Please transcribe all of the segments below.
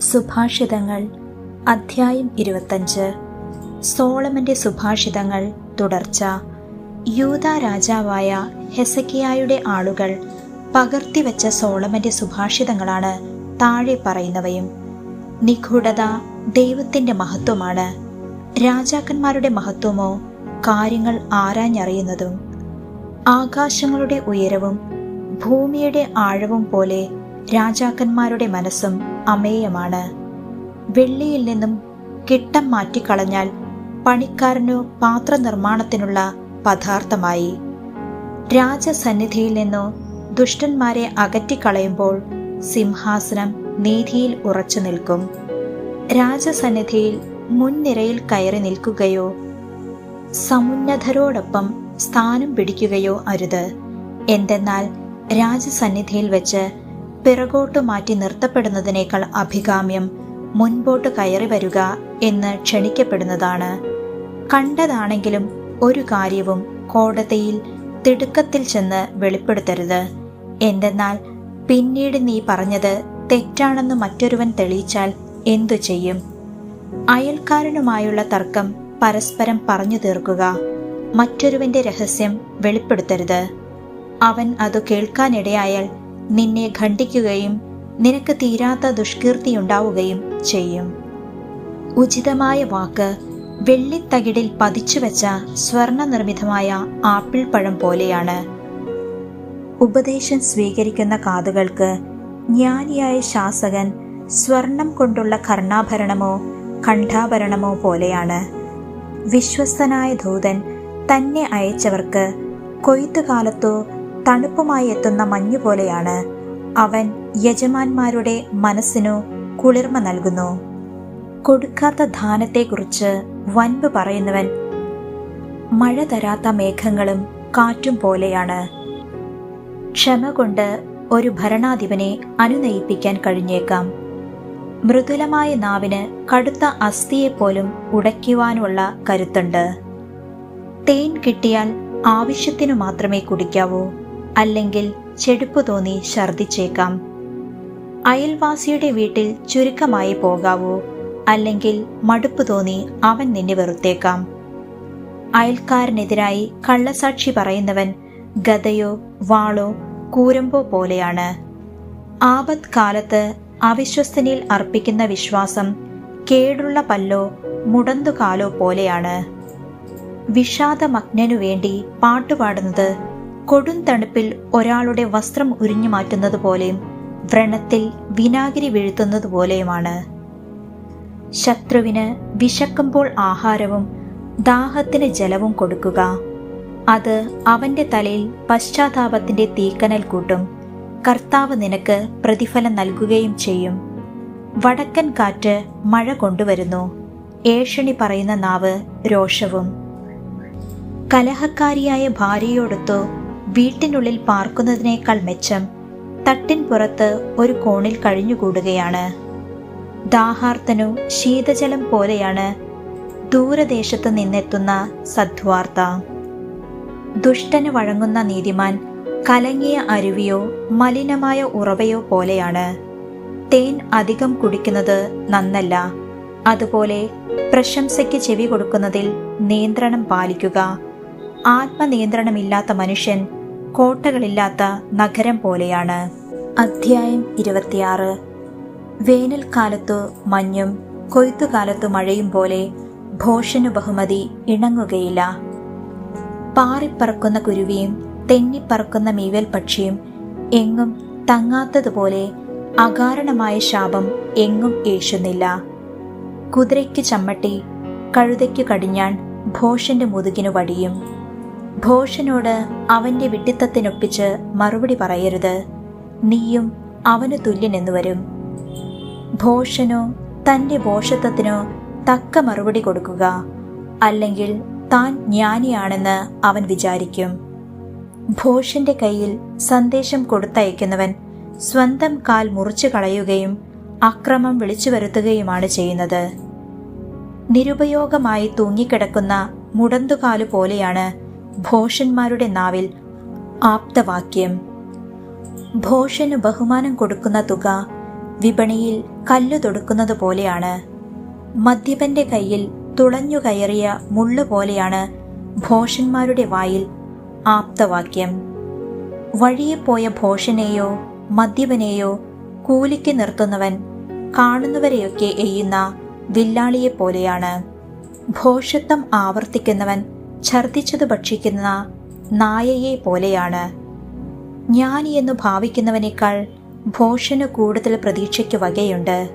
സുഭാഷിതങ്ങൾ അധ്യായം ഇരുപത്തഞ്ച്. സോളമന്റെ സുഭാഷിതങ്ങൾ തുടർച്ച. യൂത രാജാവായ ഹെസക്കിയായുടെ ആളുകൾ പകർത്തിവെച്ച സോളമന്റെ സുഭാഷിതങ്ങളാണ് താഴെ പറയുന്നവയും. നിഗൂഢത ദൈവത്തിന്റെ മഹത്വമാണ്. രാജാക്കന്മാരുടെ മഹത്വമോ കാര്യങ്ങൾ ആരാഞ്ഞറിയുന്നതും ആകാശങ്ങളുടെ ഉയരവും ഭൂമിയുടെ ആഴവും പോലെ രാജാക്കന്മാരുടെ മനസ്സും അമേയമാണ്. വെള്ളിയിൽ നിന്നും കിട്ടം മാറ്റിക്കളഞ്ഞാൽ പണിക്കാരനു പാത്രനിർമ്മാണത്തിനുള്ള പദാർത്ഥമായി. രാജസന്നിധിയിൽ നിന്നു ദുഷ്ടന്മാരെ അകറ്റിക്കളയുമ്പോൾ സിംഹാസനം നീതിയിൽ ഉറച്ചു നിൽക്കും. രാജസന്നിധിയിൽ മുൻനിരയിൽ കയറി നിൽക്കുകയോ സമുന്നതരോടൊപ്പം സ്ഥാനം പിടിക്കുകയോ അരുത്. എന്തെന്നാൽ രാജസന്നിധിയിൽ വെച്ച് പിറകോട്ട് മാറ്റി നിർത്തപ്പെടുന്നതിനേക്കാൾ അഭികാമ്യം മുൻപോട്ട് കയറി വരിക എന്ന് ക്ഷണിക്കപ്പെടുന്നതാണ്. കണ്ടതാണെങ്കിലും ഒരു കാര്യവും കോടതിയിൽ തിടുക്കത്തിൽ ചെന്ന് വെളിപ്പെടുത്തരുത്. എന്തെന്നാൽ പിന്നീട് നീ പറഞ്ഞത് തെറ്റാണെന്ന് മറ്റൊരുവൻ തെളിയിച്ചാൽ എന്തു ചെയ്യും? അയൽക്കാരനുമായുള്ള തർക്കം പരസ്പരം പറഞ്ഞു തീർക്കുക. മറ്റൊരുവന്റെ രഹസ്യം വെളിപ്പെടുത്തരുത്. അവൻ അത് കേൾക്കാനിടയായാൽ നിന്നെ ഖണ്ഡിക്കുകയും നിനക്ക് തീരാത്ത ദുഷ്കീർത്തിയുണ്ടാവുകയും ചെയ്യും. ഉചിതമായ വാക്ക് വെള്ളിത്തകിടിൽ പതിച്ചുവെച്ച സ്വർണ നിർമ്മിതമായ ആപ്പിൾ പഴം പോലെയാണ്. ഉപദേശം സ്വീകരിക്കുന്ന കാതുകൾക്ക് ജ്ഞാനിയായ ശാസകൻ സ്വർണം കൊണ്ടുള്ള കർണാഭരണമോ കണ്ഠാഭരണമോ പോലെയാണ്. വിശ്വസ്തനായ ദൂതൻ തന്നെ അയച്ചവർക്ക് കൊയ്ത്തുകാലത്തോ തണുപ്പുമായി എത്തുന്ന മഞ്ഞു പോലെയാണ്. അവൻ യജമാന്മാരുടെ മനസ്സിനു കുളിർമ നൽകുന്നു. കൊടുക്കാത്ത ധാനത്തെക്കുറിച്ച് വൻപ് പറയുന്നവൻ മഴ തരാത്ത മേഘങ്ങളും കാറ്റും പോലെയാണ്. ക്ഷമ കൊണ്ട് ഒരു ഭരണാധിപനെ അനുനയിപ്പിക്കാൻ കഴിഞ്ഞേക്കാം. മൃദുലമായ നാവിന് കടുത്ത അസ്ഥിയെപ്പോലും ഉടയ്ക്കുവാനുള്ള കരുത്തുണ്ട്. തേൻ കിട്ടിയാൽ ആവശ്യത്തിനു മാത്രമേ കുടിക്കാവൂ. അല്ലെങ്കിൽ ചെടുപ്പ് തോന്നി ഛർദിച്ചേക്കാം അയൽവാസിയുടെ വീട്ടിൽ ചുരുക്കമായി പോകാവൂ. അല്ലെങ്കിൽ മടുപ്പ് തോന്നി അവൻ നിന്നെ വെറുത്തേക്കാം. അയൽക്കാരനെതിരായി കള്ളസാക്ഷി പറയുന്നവൻ ഗതയോ വാളോ കൂരമ്പോ പോലെയാണ്. ആപത് കാലത്ത് അവിശ്വസ്തനിൽ അർപ്പിക്കുന്ന വിശ്വാസം കേടുള്ള പല്ലോ മുടന്തുകാലോ പോലെയാണ്. വിഷാദമഗ്നനു വേണ്ടി പാട്ടുപാടുന്നത് കൊടും തണുപ്പിൽ ഒരാളുടെ വസ്ത്രം ഉരിഞ്ഞു മാറ്റുന്നത് പോലെയും വ്രണത്തിൽ വിനാഗിരി വീഴ്ത്തുന്നത് പോലെയുമാണ്. ശത്രുവിന് വിശക്കുമ്പോൾ ആഹാരവും ദാഹത്തിന് ജലവും കൊടുക്കുക. അത് അവന്റെ തലയിൽ പശ്ചാത്താപത്തിന്റെ തീക്കനൽ കൂട്ടും. കർത്താവ് നിനക്ക് പ്രതിഫലം നൽകുകയും ചെയ്യും. വടക്കൻ കാറ്റ് മഴ കൊണ്ടുവരുന്നു. ഏഷണി പറയുന്ന നാവ് രോഷവും. കലഹക്കാരിയായ ഭാര്യയോടൊത്തു വീട്ടിനുള്ളിൽ പാർക്കുന്നതിനേക്കാൾ മെച്ചം തട്ടിൻ പുറത്ത് ഒരു കോണിൽ കഴിഞ്ഞുകൂടുകയാണ്. ദാഹാർത്തനു ശീതജലം പോലെയാണ് ദൂരദേശത്ത് നിന്നെത്തുന്ന സദ്വാർത്ത. ദുഷ്ടന് വഴങ്ങുന്ന നീതിമാൻ കലങ്ങിയ അരുവിയോ മലിനമായ ഉറവയോ പോലെയാണ്. തേൻ അധികം കുടിക്കുന്നത് നന്നല്ല. അതുപോലെ പ്രശംസയ്ക്ക് ചെവി കൊടുക്കുന്നതിൽ നിയന്ത്രണം പാലിക്കുക. ആത്മനിയന്ത്രണമില്ലാത്ത മനുഷ്യൻ കോട്ടകളില്ലാത്ത നഗരം പോലെയാണ്. അധ്യായം ഇരുപത്തിയാറ്. വേനൽക്കാലത്തു മഞ്ഞും കൊയ്ത്തുകാലത്തു മഴയും പോലെ ഭോഷനു ബഹുമതി ഇണങ്ങുകയില്ല. പാറിപ്പറക്കുന്ന കുരുവിയും തെന്നിപ്പറക്കുന്ന മീവൽ പക്ഷിയും എങ്ങും തങ്ങാത്തതുപോലെ അകാരണമായ ശാപം എങ്ങും ഏഷുന്നില്ല കുതിരയ്ക്ക് ചമ്മട്ടി കഴുതയ്ക്ക് കടിഞ്ഞാൻ ഭോഷന്റെ മുതുകിനു വടിയും. ഭോഷനോട് അവന്റെ വിട്ടിത്തത്തിനൊപ്പിച്ച് മറുപടി പറയരുത്. നീയും അവന് തുല്യനെന്നു വരും. ഭോഷനോ തന്റെ ഭോഷത്വത്തിനോ തക്ക മറുപടി കൊടുക്കുക. അല്ലെങ്കിൽ താൻ ജ്ഞാനിയാണെന്ന് അവൻ വിചാരിക്കും. ഭോഷന്റെ കയ്യിൽ സന്ദേശം കൊടുത്തയക്കുന്നവൻ സ്വന്തം കാൽ മുറിച്ചു കളയുകയും അക്രമം വിളിച്ചു വരുത്തുകയുമാണ് ചെയ്യുന്നത്. നിരുപയോഗമായി തൂങ്ങിക്കിടക്കുന്ന മുടന്തുകാലു പോലെയാണ് ഭോഷന്മാരുടെ നാവിൽ ആപ്തവാക്യം. ഭോഷന് ബഹുമാനം കൊടുക്കുന്ന തുക വിപണിയിൽ കല്ലു തൊടുക്കുന്നത് പോലെയാണ്. മദ്യപന്റെ കയ്യിൽ തുളഞ്ഞു കയറിയ മുള്ളു പോലെയാണ് ഭോഷന്മാരുടെ വായിൽ ആപ്തവാക്യം. വഴിയെ പോയ ഭോഷനെയോ മദ്യപനെയോ കൂലിക്ക് നിർത്തുന്നവൻ കാണുന്നവരെയൊക്കെ എയ്യുന്ന വില്ലാളിയെ പോലെയാണ്. ഭോഷത്വം ആവർത്തിക്കുന്നവൻ ഛർദിച്ചത് ഭക്ഷിക്കുന്ന നായയെ പോലെയാണ്. ജ്ഞാനി എന്ന് ഭാവിക്കുന്നവനേക്കാൾ ഭോഷന് കൂടുതൽ പ്രതീക്ഷയ്ക്ക് വകയുണ്ട്.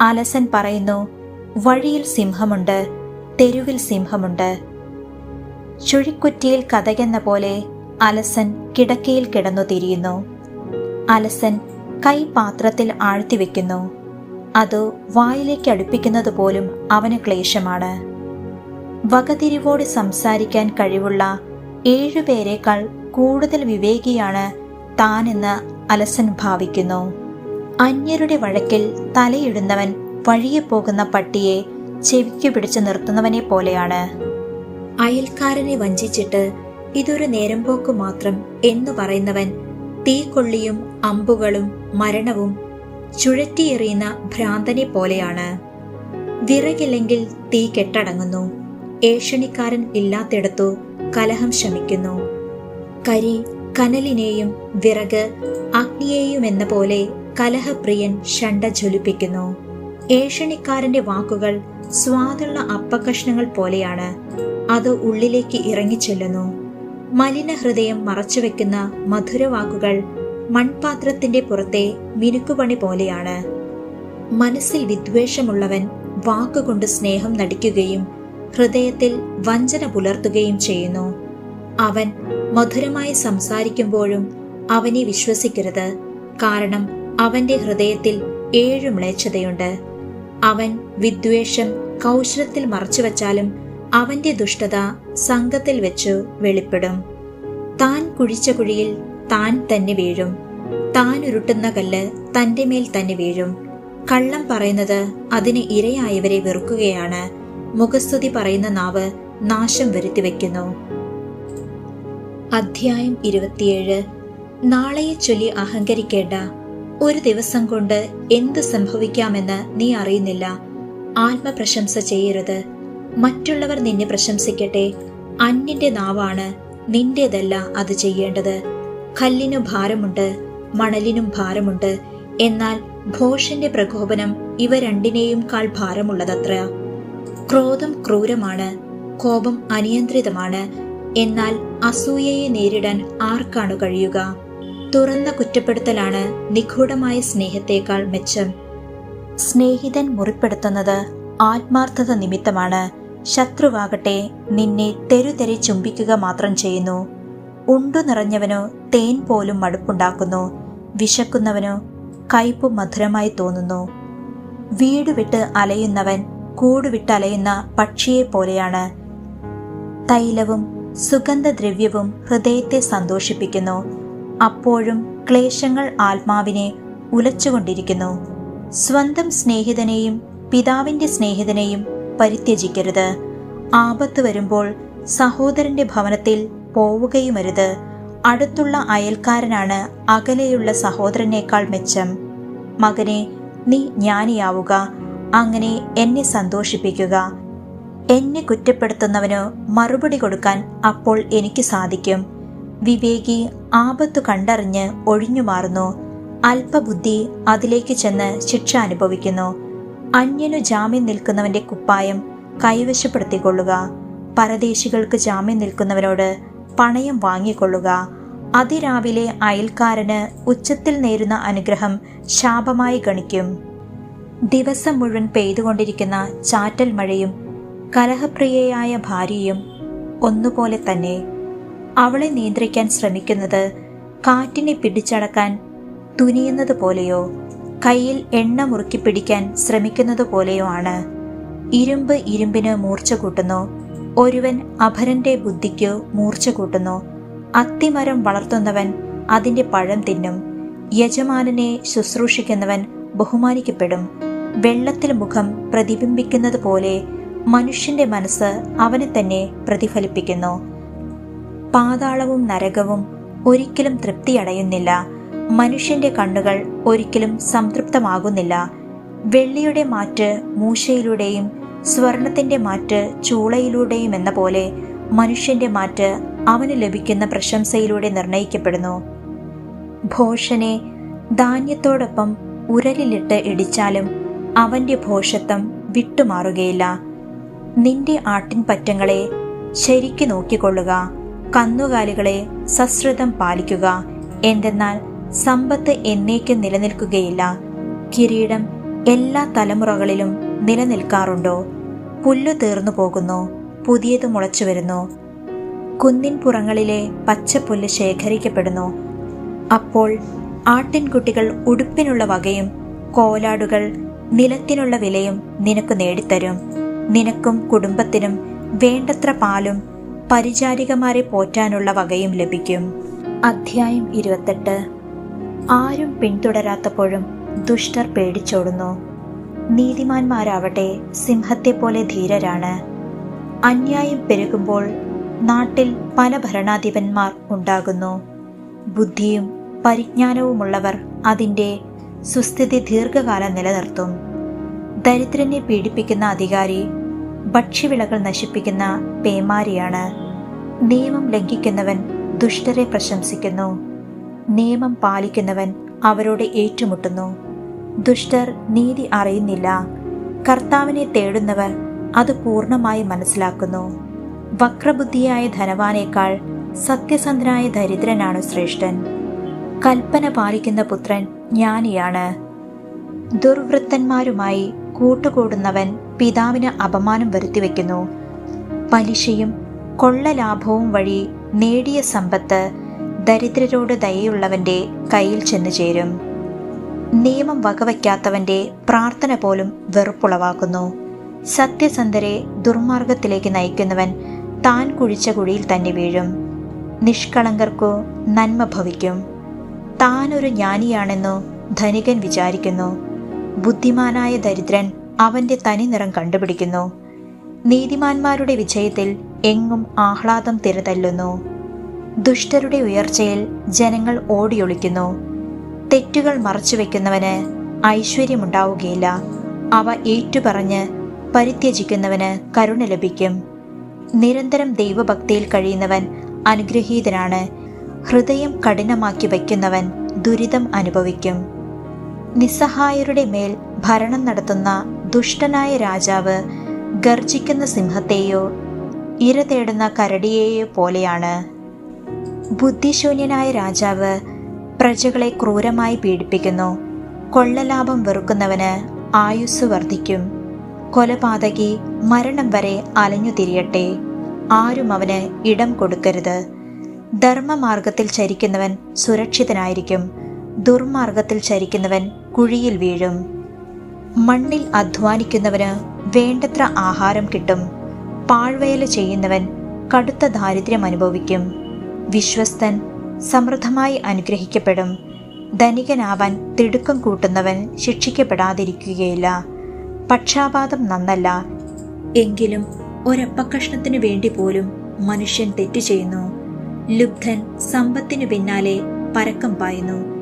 അലസൻ പറയുന്നു വഴിയിൽ സിംഹമുണ്ട് തെരുവിൽ സിംഹമുണ്ട്. ചുഴിക്കുറ്റിയിൽ കഥകെന്ന പോലെ അലസൻ കിടക്കയിൽ കിടന്നു തിരിയുന്നു. അലസൻ കൈ പാത്രത്തിൽ ആഴ്ത്തിവെക്കുന്നു അത് വായിലേക്ക് അടുപ്പിക്കുന്നത് പോലും അവന് ക്ലേശമാണ്. വകതിരിവോട് സംസാരിക്കാൻ കഴിവുള്ള ഏഴുപേരേക്കാൾ കൂടുതൽ വിവേകിയാണ് താനെന്ന് അലസൻ ഭാവിക്കുന്നു. അന്യരുടെ വഴക്കിൽ തലയിടുന്നവൻ വഴിയെ പോകുന്ന പട്ടിയെ ചെവിക്കു പിടിച്ചു നിർത്തുന്നവനെ പോലെയാണ്. അയൽക്കാരനെ വഞ്ചിച്ചിട്ട് ഇതൊരു നേരമ്പോക്ക് മാത്രം എന്നു പറയുന്നവൻ തീക്കൊള്ളിയും അമ്പുകളും മരണവും ചുഴറ്റിയെറിയുന്ന ഭ്രാന്തനെ പോലെയാണ്. വിറകില്ലെങ്കിൽ തീ കെട്ടടങ്ങുന്നു. ഏഷണിക്കാരൻ ഇല്ലാത്തിടത്തു കലഹം ശമിക്കുന്നു. കരി കനലിനെയും വിറക് അഗ്നിയെയും എന്ന പോലെ കലഹപ്രിയൻ ഷണ്ട ജ്വലിപ്പിക്കുന്നു. ഏഷണിക്കാരന്റെ വാക്കുകൾ സ്വാദുള്ള അപ്പകഷ്ണങ്ങൾ പോലെയാണ്. അത് ഉള്ളിലേക്ക് ഇറങ്ങിച്ചെല്ലുന്നു. മലിന ഹൃദയം മറച്ചുവെക്കുന്ന മധുരവാക്കുകൾ മൺപാത്രത്തിന്റെ പുറത്തെ മിനുക്കുപണി പോലെയാണ്. മനസ്സിൽ വിദ്വേഷമുള്ളവൻ വാക്കുകൊണ്ട് സ്നേഹം നടിക്കുകയും ഹൃദയത്തിൽ വഞ്ചന പുലർത്തുകയും ചെയ്യുന്നു. അവൻ മധുരമായി സംസാരിക്കുമ്പോഴും അവനെ വിശ്വസിക്കരുത്. കാരണം അവന്റെ ഹൃദയത്തിൽ ഏഴു മ്ലേച്ഛതയുണ്ട്. അവൻ വിദ്വേഷം കൗശലത്തിൽ മറച്ചുവെച്ചാലും അവന്റെ ദുഷ്ടത സംഘത്തിൽ വെച്ചു വെളിപ്പെടും. താൻ കുഴിച്ച കുഴിയിൽ താൻ തന്നെ വീഴും. താൻ ഉരുട്ടുന്ന കല്ല് തന്റെ മേൽ തന്നെ വീഴും. കള്ളം പറയുന്നത് അതിന് ഇരയായവരെ വെറുക്കുകയാണ്. മുഖസ്തുതി പറയുന്ന നാവ് നാശം വരുത്തി വരുത്തിവെക്കുന്നു. അധ്യായം ഇരുപത്തിയേഴ്. നാളെയെ ചൊല്ലി അഹങ്കരിക്കേണ്ട. ഒരു ദിവസം കൊണ്ട് എന്ത് സംഭവിക്കാമെന്ന് നീ അറിയുന്നില്ല. ആത്മപ്രശംസ ചെയ്യരുത്. മറ്റുള്ളവർ നിന്നെ പ്രശംസിക്കട്ടെ. അന്യന്റെ നാവാണ് നിന്റേതല്ല അത് ചെയ്യേണ്ടത്. കല്ലിനു ഭാരമുണ്ട് മണലിനും ഭാരമുണ്ട്. എന്നാൽ ഘോഷന്റെ പ്രകോപനം ഇവ രണ്ടിനെയും കാൾ ഭാരമുള്ളതത്ര. ക്രോധം ക്രൂരമാണ് കോപം അനിയന്ത്രിതമാണ്. എന്നാൽ അസൂയയെ നേരിടാൻ ആർക്കാണ് കഴിയുക? തുറന്ന കുറ്റപ്പെടുത്തലാണ് നിഗൂഢമായ സ്നേഹത്തേക്കാൾ മെച്ചം. സ്നേഹിതൻ മുറിപ്പെടുത്തുന്നത് ആത്മാർത്ഥത നിമിത്തമാണ്. ശത്രുവാകട്ടെ നിന്നെ തെരുതെരെ ചുംബിക്കുക മാത്രം ചെയ്യുന്നു. ഉണ്ടു നിറഞ്ഞവനോ തേൻ പോലും മടുപ്പുണ്ടാക്കുന്നു. വിശക്കുന്നവനോ കയ്പ് മധുരമായി തോന്നുന്നു. വീട് വിട്ട് അലയുന്നവൻ കൂടുവിട്ടലയുന്ന പക്ഷിയെ പോലെയാണ്. തൈലവും സുഗന്ധദ്രവ്യവും ഹൃദയത്തെ സന്തോഷിപ്പിക്കുന്നു. അപ്പോഴും ക്ലേശങ്ങൾ ആത്മാവിനെ ഉലച്ചുകൊണ്ടിരിക്കുന്നു. സ്വന്തം സ്നേഹിതനെയും പിതാവിന്റെ സ്നേഹിതനെയും പരിത്യജിക്കരുത്. ആപത്ത് വരുമ്പോൾ സഹോദരന്റെ ഭവനത്തിൽ പോവുകയുമരുത്. അടുത്തുള്ള അയൽക്കാരനാണ് അകലെയുള്ള സഹോദരനേക്കാൾ മെച്ചം. മകനെ നീ ജ്ഞാനിയാവുക. അങ്ങനെ എന്നെ സന്തോഷിപ്പിക്കുക. എന്നെ കുറ്റപ്പെടുത്തുന്നവന് മറുപടി കൊടുക്കാൻ അപ്പോൾ എനിക്ക് സാധിക്കും. വിവേകി ആപത്തു കണ്ടറിഞ്ഞ് ഒഴിഞ്ഞു മാറുന്നു അല്പബുദ്ധി അതിലേക്ക് ചെന്ന് ശിക്ഷ അനുഭവിക്കുന്നു. അന്യനു ജാമ്യം നിൽക്കുന്നവന്റെ കുപ്പായം കൈവശപ്പെടുത്തിക്കൊള്ളുക. പരദേശികൾക്ക് ജാമ്യം നിൽക്കുന്നവനോട് പണയം വാങ്ങിക്കൊള്ളുക. അതിരാവിലെ അയൽക്കാരന് ഉച്ചത്തിൽ നേരുന്ന അനുഗ്രഹം ശാപമായി ഗണിക്കും. ദിവസം മുഴുവൻ പെയ്തുകൊണ്ടിരിക്കുന്ന ചാറ്റൽ മഴയും കലഹപ്രിയയായ ഭാര്യയും ഒന്നുപോലെ തന്നെ. അവളെ നിയന്ത്രിക്കാൻ ശ്രമിക്കുന്നത് കാറ്റിനെ പിടിച്ചടക്കാൻ തുനിയുന്നത് പോലെയോ? കയ്യിൽ എണ്ണ മുറുക്കി പിടിക്കാൻ ശ്രമിക്കുന്നത് പോലെയോ ആണ് ഇരുമ്പ് ഇരുമ്പിന് മൂർച്ച കൂട്ടുന്നു. ഒരുവൻ അഭരന്റെ ബുദ്ധിക്ക് മൂർച്ച കൂട്ടുന്നു. അത്തിമരം വളർത്തുന്നവൻ അതിന്റെ പഴം തിന്നും. യജമാനനെ ശുശ്രൂഷിക്കുന്നവൻ ബഹുമാനിക്കപ്പെടും. വെള്ളത്തിൽ മുഖം പ്രതിബിംബിക്കുന്നത് പോലെ മനുഷ്യന്റെ മനസ്സ് അവനെ തന്നെ പ്രതിഫലിപ്പിക്കുന്നു. പാതാളവും നരകവും ഒരിക്കലും തൃപ്തിയടയുന്നില്ല. മനുഷ്യന്റെ കണ്ണുകൾ ഒരിക്കലും സംതൃപ്തമാകുന്നില്ല. വെള്ളിയുടെ മാറ്റ് മൂശയിലൂടെയും സ്വർണത്തിന്റെ മാറ്റ് ചൂളയിലൂടെയും എന്ന പോലെ മനുഷ്യന്റെ മാറ്റ് അവന് ലഭിക്കുന്ന പ്രശംസയിലൂടെ നിർണയിക്കപ്പെടുന്നു. ഭോഷനെ ധാന്യത്തോടൊപ്പം ഉരലിലിട്ട് ഇടിച്ചാലും അവന്റെ ഭോഷത്വം വിട്ടുമാറുകയില്ല. നിന്റെ ആട്ടിൻപറ്റങ്ങളെ ശരിക്കു നോക്കിക്കൊള്ളുക. കന്നുകാലികളെ സശ്രുതം പാലിക്കുക. എന്തെന്നാൽ സമ്പത്ത് എന്നേക്കും നിലനിൽക്കുകയില്ല. കിരീടം എല്ലാ തലമുറകളിലും നിലനിൽക്കാറുണ്ടോ? പുല്ല് തീർന്നു പോകുന്നു പുതിയത് മുളച്ചു വരുന്നു. കുന്നിൻ പുറങ്ങളിലെ പച്ചപ്പുല്ല് ശേഖരിക്കപ്പെടുന്നു. അപ്പോൾ ആട്ടിൻകുട്ടികൾ ഉടുപ്പിനുള്ള വകയും കോലാടുകൾ നിലത്തിനുള്ള വിലയും നിനക്ക് നേടിത്തരും. നിനക്കും കുടുംബത്തിനും വേണ്ടത്ര പാലും പരിചാരികമാരെ പോറ്റാനുള്ള വകയും ലഭിക്കും. അധ്യായം ഇരുപത്തെട്ട്. ആരും പിന്തുടരാത്തപ്പോഴും ദുഷ്ടർ പേടിച്ചോടുന്നു. നീതിമാന്മാരാവട്ടെ സിംഹത്തെപ്പോലെ ധീരരാണ്. അന്യായം പെരുകുമ്പോൾ നാട്ടിൽ പല ഭരണാധിപന്മാർ ഉണ്ടാകുന്നു. ബുദ്ധിയും പരിജ്ഞാനവുമുള്ളവർ അതിന്റെ സുസ്ഥിതി ദീർഘകാലം നിലനിർത്തും. ദരിദ്രനെ പീഡിപ്പിക്കുന്ന അധികാരി ഭക്ഷ്യവിളകൾ നശിപ്പിക്കുന്ന പേമാരിയാണ്. നിയമം ലംഘിക്കുന്നവൻ ദുഷ്ടരെ പ്രശംസിക്കുന്നു. നിയമം പാലിക്കുന്നവൻ അവരോട് ഏറ്റുമുട്ടുന്നു. ദുഷ്ടർ നീതി അറിയുന്നില്ല. കർത്താവിനെ തേടുന്നവർ അത് പൂർണമായി മനസ്സിലാക്കുന്നു. വക്രബുദ്ധിയായ ധനവാനേക്കാൾ സത്യസന്ധനായ ദരിദ്രനാണ് ശ്രേഷ്ഠൻ. കൽപ്പന പാലിക്കുന്ന പുത്രൻ ജ്ഞാനിയാണ്. ദുർവൃത്തന്മാരുമായി കൂട്ടുകൂടുന്നവൻ പിതാവിന് അപമാനം വരുത്തിവെക്കുന്നു. പലിശയും കൊള്ളലാഭവും വഴി നേടിയ സമ്പത്ത് ദരിദ്രരോട് ദയയുള്ളവന്റെ കയ്യിൽ ചെന്നു ചേരും. നിയമം വകവയ്ക്കാത്തവന്റെ പ്രാർത്ഥന പോലും വെറുപ്പുളവാക്കുന്നു. സത്യസന്ധരെ ദുർമാർഗത്തിലേക്ക് നയിക്കുന്നവൻ താൻ കുഴിച്ച കുഴിയിൽ തന്നെ വീഴും. നിഷ്കളങ്കർക്കു നന്മ ഭവിക്കും. താനൊരു ജ്ഞാനിയാണെന്നു ധനികൻ വിചാരിക്കുന്നു. ബുദ്ധിമാനായ ദരിദ്രൻ അവന്റെ തനി നിറം കണ്ടുപിടിക്കുന്നു. നീതിമാന്മാരുടെ വിജയത്തിൽ എങ്ങും ആഹ്ലാദം തിരതല്ലുന്നു. ദുഷ്ടരുടെ ഉയർച്ചയിൽ ജനങ്ങൾ ഓടിയൊളിക്കുന്നു. തെറ്റുകൾ മറച്ചുവെക്കുന്നവന് ഐശ്വര്യമുണ്ടാവുകയില്ല. അവ ഏറ്റുപറഞ്ഞ് പരിത്യജിക്കുന്നവന് കരുണ ലഭിക്കും. നിരന്തരം ദൈവഭക്തിയിൽ കഴിയുന്നവൻ അനുഗ്രഹീതനാണ്. ഹൃദയം കഠിനമാക്കി വയ്ക്കുന്നവൻ ദുരിതം അനുഭവിക്കും. നിസ്സഹായരുടെ മേൽ ഭരണം നടത്തുന്ന ദുഷ്ടനായ രാജാവ് ഗർജിക്കുന്ന സിംഹത്തെയോ ഇര തേടുന്ന കരടിയെയോ പോലെയാണ്. ബുദ്ധിശൂന്യനായ രാജാവ് പ്രജകളെ ക്രൂരമായി പീഡിപ്പിക്കുന്നു. കൊള്ളലാഭം വെറുക്കുന്നവന് ആയുസ് വർദ്ധിക്കും. കൊലപാതകി മരണം വരെ അലഞ്ഞു തിരിയട്ടെ. ആരും അവന് ഇടം കൊടുക്കരുത്. ധർമ്മമാർഗത്തിൽ ചരിക്കുന്നവൻ സുരക്ഷിതനായിരിക്കും. ദുർമാർഗത്തിൽ ചരിക്കുന്നവൻ കുഴിയിൽ വീഴും. മണ്ണിൽ അധ്വാനിക്കുന്നവന് വേണ്ടത്ര ആഹാരം കിട്ടും. പാഴ്വയൽ ചെയ്യുന്നവൻ കടുത്ത ദാരിദ്ര്യം അനുഭവിക്കും. വിശ്വസ്തൻ സമൃദ്ധമായി അനുഗ്രഹിക്കപ്പെടും. ധനികനാവാൻ തിടുക്കം കൂട്ടുന്നവൻ ശിക്ഷിക്കപ്പെടാതിരിക്കുകയില്ല. പക്ഷാപാതം നന്നല്ല. എങ്കിലും ഒരപ്പക്കഷ്ണത്തിനു വേണ്ടി പോലും മനുഷ്യൻ തെറ്റു ചെയ്യുന്നു. ലുബ്ധൻ സമ്പത്തിനു പിന്നാലെ പരക്കം പായുന്നു.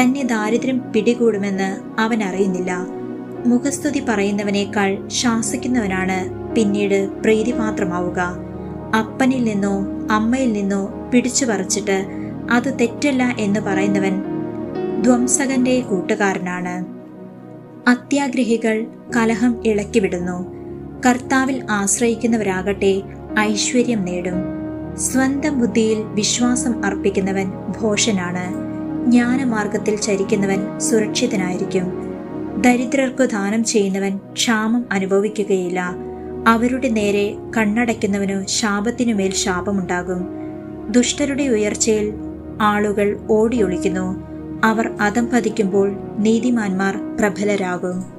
തന്നെ ദാരിദ്ര്യം പിടികൂടുമെന്ന് അവൻ അറിയുന്നില്ല. മുഖസ്തുതി പറയുന്നവനേക്കാൾ ശാസിക്കുന്നവനാണ് പിന്നീട് പ്രീതിപാത്രമാവുക. അപ്പനിൽ നിന്നോ അമ്മയിൽ നിന്നോ പിടിച്ചു പറിച്ചിട്ട് അത് തെറ്റല്ല എന്ന് പറയുന്നവൻ ധ്വംസകന്റെ കൂട്ടുകാരനാണ്. അത്യാഗ്രഹികൾ കലഹം ഇളക്കിവിടുന്നു. കർത്താവിൽ ആശ്രയിക്കുന്നവരാകട്ടെ ഐശ്വര്യം നേടും. സ്വന്തം ബുദ്ധിയിൽ വിശ്വാസം അർപ്പിക്കുന്നവൻ ഭോഷനാണ്. ജ്ഞാനമാർഗത്തിൽ ചരിക്കുന്നവൻ സുരക്ഷിതനായിരിക്കും. ദരിദ്രർക്കു ദാനം ചെയ്യുന്നവൻ ക്ഷാമം അനുഭവിക്കുകയില്ല. അവരുടെ നേരെ കണ്ണടയ്ക്കുന്നവനു ശാപത്തിനുമേൽ ശാപമുണ്ടാകും. ദുഷ്ടരുടെ ഉയർച്ചയിൽ ആളുകൾ ഓടിയൊളിക്കുന്നു. അവർ അതം പതിക്കുമ്പോൾ നീതിമാന്മാർ പ്രബലരാകും.